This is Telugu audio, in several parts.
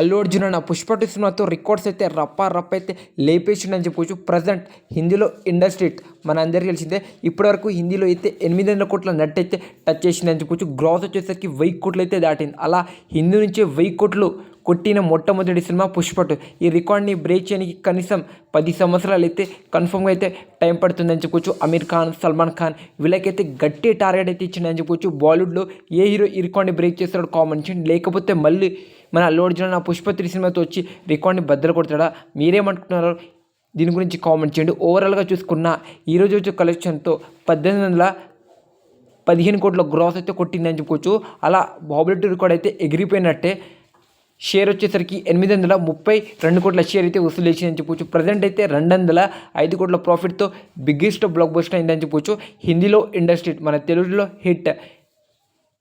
అల్లు అర్జున్ అన్న పుష్ప సినిమాతో రికార్డ్స్ అయితే రప్ప రప్ప అయితే లేపేసిండని చెప్పొచ్చు ప్రజెంట్ హిందీలో ఇండస్ట్రీ మన అందరికీ తెలిసిందే ఇప్పటివరకు హిందీలో అయితే ఎనిమిది వందల కోట్ల నట్ అయితే టచ్ చేసిందని చెప్పొచ్చు గ్రాస్ వచ్చేసరికి వెయ్యి కోట్లు అయితే దాటింది. అలా హిందీ నుంచే వెయ్యి కోట్లు కొట్టిన మొట్టమొదటి సినిమా పుష్పటు. ఈ రికార్డ్ని బ్రేక్ చేయడానికి కనీసం పది సంవత్సరాలు అయితే కన్ఫర్మ్గా అయితే టైం పడుతుందని చెప్పొచ్చు అమీర్ ఖాన్ సల్మాన్ ఖాన్ వీళ్ళకైతే గట్టి టార్గెట్ అయితే ఇచ్చిందని చెప్పొచ్చు బాలీవుడ్లో ఏ హీరో ఈ రికార్డ్ని బ్రేక్ చేస్తాడో కామెంట్ చేయండి లేకపోతే మళ్ళీ మన అల్లు అర్జున్ నా పుష్ప త్రీ సినిమాతో వచ్చి రికార్డ్ని బద్దలు కొడతాడా? మీరేమనుకుంటున్నారు దీని గురించి కామెంట్ చేయండి ఓవరాల్గా చూసుకున్న ఈరోజు వచ్చే కలెక్షన్తో పద్దెనిమిది వందల పదిహేను కోట్ల గ్రాస్ అయితే కొట్టిందని చెప్పుకోవచ్చు. అలా బాబులెట్ రికార్డ్ అయితే ఎగిరిపోయినట్టే షేర్ వచ్చేసరికి ఎనిమిది వందల ముప్పై రెండు కోట్ల షేర్ అయితే వసూలు చేసిందని చెప్పొచ్చు. ప్రజెంట్ అయితే రెండు వందల ఐదు కోట్ల ప్రాఫిట్తో బిగ్గెస్ట్ బ్లాక్ బస్టర్ అయిందని చెప్పొచ్చు. హిందీలో ఇండస్ట్రీ మన తెలుగులో హిట్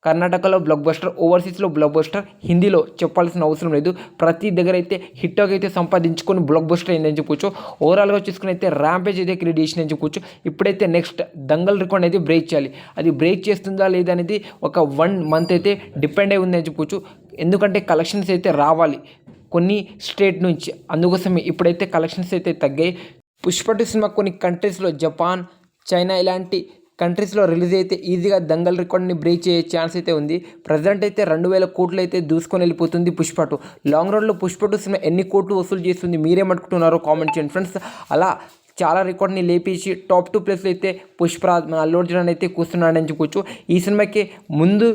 కర్ణాటకలో బ్లాక్ బస్టర్ ఓవర్సీస్లో బ్లాక్ బస్టర్ హిందీలో చెప్పాల్సిన అవసరం లేదు. ప్రతి దగ్గర అయితే హిట్టాక్ అయితే సంపాదించుకొని బ్లాక్ బస్టర్ అయిందని చెప్పొచ్చు. ఓవరాల్గా చూసుకుని అయితే ర్యాంపేజ్ అయితే క్రియేట్ చేసిందని చెప్పొచ్చు. ఇప్పుడైతే నెక్స్ట్ దంగల్ రికార్డ్ అయితే బ్రేక్ చేయాలి. అది బ్రేక్ చేస్తుందా లేదా అనేది ఒక వన్ మంత్ అయితే డిపెండ్ అయి ఉందని చెప్పొచ్చు. ఎందుకంటే కలెక్షన్స్ అయితే రావాలి. కొన్ని స్టేట్ నుంచి అందుకోసమే ఇప్పుడైతే కలెక్షన్స్ అయితే తగ్గాయి. పుష్పటి సినిమా కొన్ని కంట్రీస్లో జపాన్ చైనా ఇలాంటి కంట్రీస్లో రిలీజ్ అయితే ఈజీగా దంగల్ రికార్డ్ని బ్రేక్ చేసే ఛాన్స్ అయితే ఉంది. ప్రజెంట్ అయితే రెండు వేల కోట్లు అయితే దూసుకొని వెళ్ళిపోతుంది పుష్పటు. లాంగ్ రన్లో పుష్పటు సినిమా ఎన్ని కోట్లు వసూలు చేస్తుంది మీరేమనుకుంటున్నారో కామెంట్ చేయండి ఫ్రెండ్స్ అలా చాలా రికార్డ్ని లేపేసి టాప్ టూ ప్లేస్లో అయితే పుష్పరాజ్ మన అల్లు అర్జున్ అయితే కూర్చున్నాడని చెప్పుకోవచ్చు ఈ సినిమాకి ముందు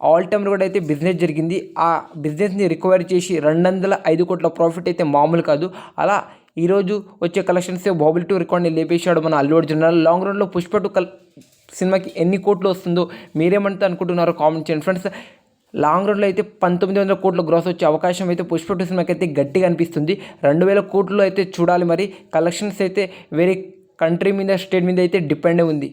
ఆల్ టైమ్ కూడా అయితే బిజినెస్ జరిగింది. ఆ బిజినెస్ని రికవర్ చేసి రెండు వందల ఐదు కోట్ల ప్రాఫిట్ అయితే మామూలు కాదు. అలా ఈరోజు వచ్చే కలెక్షన్స్ బాబుల్ టూ రికార్డ్ని లేపేశాడు మన అల్లు అర్జున్. లాంగ్ రన్లో పుష్ప టూ కల్ సినిమాకి ఎన్ని కోట్లు వస్తుందో మీరేమంటే అనుకుంటున్నారో కామెంట్ చేయండి. ఫ్రెండ్స్ లాంగ్ రన్లో అయితే పంతొమ్మిది వందల కోట్ల గ్రాస్ వచ్చే అవకాశం అయితే పుష్ప టూ సినిమాకి అయితే గట్టిగా అనిపిస్తుంది. రెండు వేల కోట్లు అయితే చూడాలి మరి. కలెక్షన్స్ అయితే వేరే కంట్రీ మీద స్టేట్ మీద అయితే డిపెండ్ ఉంది.